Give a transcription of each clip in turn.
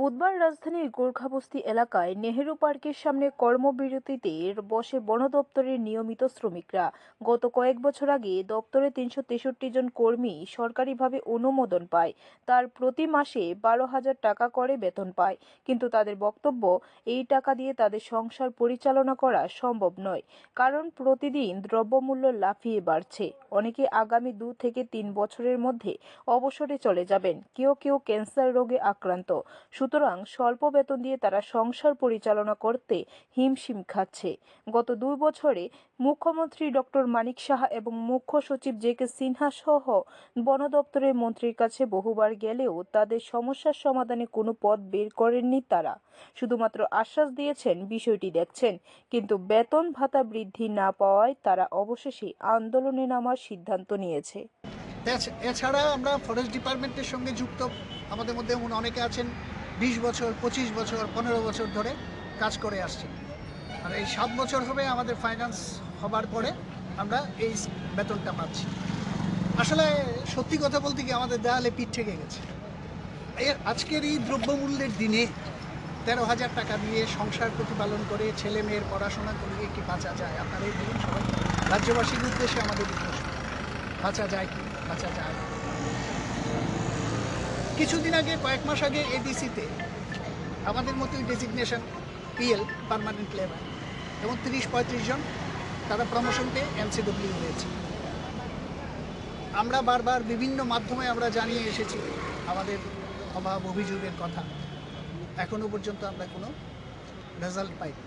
বুধবার রাজধানীর গোর্খাবস্তি এলাকায় নেহেরু পার্কের সামনে কর্মবিরতিতে বসে বন দপ্তরের নিয়মিত শ্রমিকরা। গত কয়েক বছর আগে দপ্তরে তিনশো তেষট্টি জন কর্মী সরকারিভাবে অনুমোদন পায়। তার প্রতি মাসে বারো হাজার টাকা করে বেতন পায়। কিন্তু তাদের বক্তব্য, এই টাকা দিয়ে তাদের সংসার পরিচালনা করা সম্ভব নয়। কারণ প্রতিদিন দ্রব্যমূল্য লাফিয়ে বাড়ছে। অনেকে আগামী দু থেকে তিন বছরের মধ্যে অবসরে চলে যাবেন। কেউ কেউ ক্যান্সার রোগে আক্রান্ত। সুতরাং স্বল্প বেতন দিয়ে তারা সংসার পরিচালনা করতে হিমশিম খাচ্ছে। গত দুই বছরে মুখ্যমন্ত্রী ডক্টর মানিক সাহা এবং মুখ্য সচিব জে কে সিনহা সহ বন দপ্তরের মন্ত্রীর কাছে বহুবার গেলেও তাদের সমস্যার সমাধানে কোনো পথ বের করেননি তারা। শুধুমাত্র আশ্বাস দিয়েছেন, বিষয়টি দেখছেন। কিন্তু বেতন ভাতা বৃদ্ধি না পাওয়ায় তারা অবশেষে আন্দোলনে নামার সিদ্ধান্ত নিয়েছে। এছাড়া আমরা ফরেস্ট ডিপার্টমেন্টের সঙ্গে যুক্ত। আমাদের মধ্যে অনেকে আছেন বিশ বছর, পঁচিশ বছর, পনেরো বছর ধরে কাজ করে আসছেন আর এই সাত বছর হবে আমাদের ফাইন্যান্স হবার পরে আমরা এই বেতনটা পাচ্ছি। আসলে সত্যি কথা বলতে কি আমাদের দেয়ালে পিঠ থেকে গেছে। এর আজকের এই দ্রব্যমূল্যের দিনে তেরো হাজার টাকা দিয়ে সংসার প্রতিপালন করে ছেলে মেয়ের পড়াশোনা করিয়ে কি বাঁচা যায়? আপনারা এই বলুন সবাই রাজ্যবাসীর উদ্দেশ্যে আমাদের প্রশ্ন। বাঁচা যায় কি? বাঁচা যায় না। কিছুদিন আগে, কয়েক মাস আগে এডিসিতে আমাদের মতোই ডেজিগনেশন পিএল পার্মানেন্ট লেবার এবং তিরিশ পঁয়ত্রিশ জন তারা প্রমোশন পেয়ে এমসিডব্লিউ হয়েছে। আমরা বারবার বিভিন্ন মাধ্যমে আমরা জানিয়ে এসেছি আমাদের অভাব, অভিযোগের কথা। এখনও পর্যন্ত আমরা কোনো রেজাল্ট পাইনি।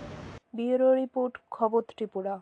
ব্যুরো রিপোর্ট, খবর ত্রিপুরা।